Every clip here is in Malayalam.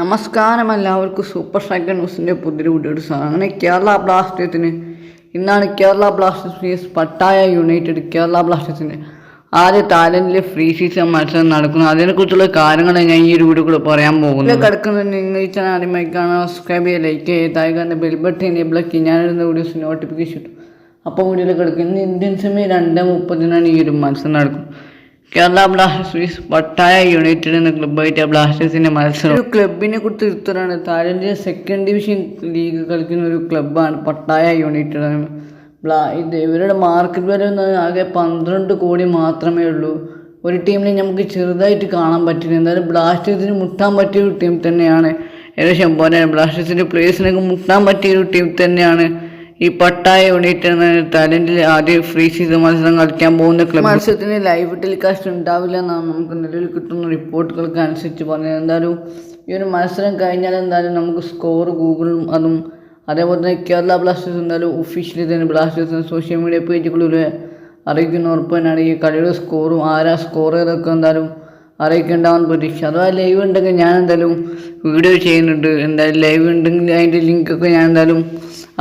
നമസ്കാരം എല്ലാവർക്കും സൂപ്പർ സ്ട്രൈക്കർ ന്യൂസിന്റെ പുതിയൊരു സാർ അങ്ങനെ കേരള ബ്ലാസ്റ്റേഴ്സിന് ഇന്നാണ് Kerala Blasters Pattaya United Kerala ബ്ലാസ്റ്റേഴ്സിന് ആദ്യ തായ്ലൻഡിലെ ഫ്രീ സീസൺ മത്സരം നടക്കുന്നു. അതിനെക്കുറിച്ചുള്ള കാര്യങ്ങൾ ഞാൻ ഈ ഒരു വീഡിയോ കൂടെ പറയാൻ പോകുന്നു. കിടക്കുന്നത് നിങ്ങൾ ഈ ചാനൽ ആദ്യമായി കാണാൻ സബ്സ്ക്രൈബ് ചെയ്യുക ലൈക്ക് ചെയ്യുക താഴെ ബെൽബട്ട് ബ്ലക്ക് ഞാനിരുന്ന ഞാനിടുന്ന വീഡിയോസ് നോട്ടിഫിക്കേഷൻ അപ്പോൾ വീഡിയോയിൽ കിടക്കുന്നത് ഇന്ത്യൻ സമയം രണ്ട് മുപ്പതിനാണ് ഈ ഒരു മത്സരം നടക്കുന്നത്. കേരള ബ്ലാസ്റ്റേഴ്സ് പട്ടായ യുണൈറ്റഡ് എന്ന ക്ലബ്ബായിട്ട് ബ്ലാസ്റ്റേഴ്സിന്റെ മത്സരം. ഒരു ക്ലബിനെ കുറിച്ച് എടുത്തതാണ് താരന്റെ സെക്കൻഡ് ഡിവിഷൻ ലീഗ് കളിക്കുന്ന ഒരു ക്ലബ്ബാണ് പട്ടായ യുണൈറ്റഡ് ബ്ലാ ഇത് ഇവരുടെ മാർക്കറ്റ് വാല്യൂ എന്ന് ആകെ പന്ത്രണ്ട് കോടി മാത്രമേ ഉള്ളൂ. ഒരു ടീമിനെ നമുക്ക് ചെറുതായിട്ട് കാണാൻ പറ്റില്ല. എന്തായാലും ബ്ലാസ്റ്റേഴ്സിന് മുട്ടാൻ പറ്റിയ ഒരു ടീം തന്നെയാണ്. ഏകദേശം പോലെ ബ്ലാസ്റ്റേഴ്സിന്റെ പ്ലേയേഴ്സിനൊക്കെ മുട്ടാൻ പറ്റിയ ഒരു ടീം തന്നെയാണ്. ഈ പട്ടായ യൂണിറ്റ് എന്ന ആദ്യം ഫ്രീ സീസൺ മത്സരം കളിക്കാൻ പോകുന്ന ക്ലബ് മത്സരത്തിന് ലൈവ് ടെലികാസ്റ്റ് ഉണ്ടാവില്ല എന്നാണ് നമുക്ക് നിലവിൽ കിട്ടുന്ന റിപ്പോർട്ടുകൾക്ക് അനുസരിച്ച് പറഞ്ഞത്. എന്തായാലും ഈ ഒരു മത്സരം കഴിഞ്ഞാൽ എന്തായാലും നമുക്ക് സ്കോർ ഗൂഗിളും അതും അതേപോലെ തന്നെ കേരള ബ്ലാസ്റ്റേഴ്സ് എന്തായാലും ഒഫീഷ്യലി തന്നെ ബ്ലാസ്റ്റേഴ്സ് സോഷ്യൽ മീഡിയ പേജുകളിലൂടെ അറിയിക്കുന്ന ഉറപ്പ് തന്നെയാണ്. ഈ കളിയുടെ സ്കോറും ആരാ സ്കോർ ചെയ്തൊക്കെ എന്തായാലും അറിയിക്കേണ്ടാവുന്ന പ്രതീക്ഷ. അഥവാ ലൈവ് ഉണ്ടെങ്കിൽ ഞാൻ എന്തായാലും വീഡിയോ ചെയ്യുന്നുണ്ട്. എന്തായാലും ലൈവ് ഉണ്ടെങ്കിൽ അതിന്റെ ലിങ്കൊക്കെ ഞാൻ എന്തായാലും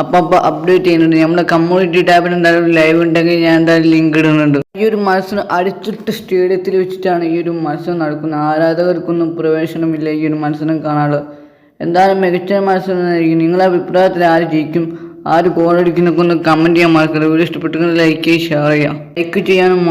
അപ്പം അപ്പോൾ അപ്ഡേറ്റ് ചെയ്യുന്നുണ്ട്. നമ്മുടെ കമ്മ്യൂണിറ്റി ടാബിൽ എന്തായാലും ലൈവ് ഉണ്ടെങ്കിൽ ഞാൻ എന്തായാലും ലിങ്ക് ഇടുന്നുണ്ട്. ഈ ഒരു മത്സരം അടിച്ചിട്ട് സ്റ്റേഡിയത്തിൽ വെച്ചിട്ടാണ് ഈ ഒരു മത്സരം നടക്കുന്നത്. ആരാധകർക്കൊന്നും പ്രവേശനമില്ല ഈ ഒരു മത്സരം കാണാതെ. എന്തായാലും മികച്ച മത്സരം മത്സരമായിരിക്കും നിങ്ങളുടെ അഭിപ്രായത്തിൽ ആര് ജയിക്കും? ആര് ഗോളടിക്കുന്നൊക്കെ ഒന്ന് കമന്റ് ചെയ്യാൻ മറക്കരുത്. വീഡിയോ ഇഷ്ടപ്പെട്ടെങ്കിൽ ലൈക്ക് ചെയ്യുക ഷെയർ ചെയ്യുക. ലൈക്ക് ചെയ്യാനും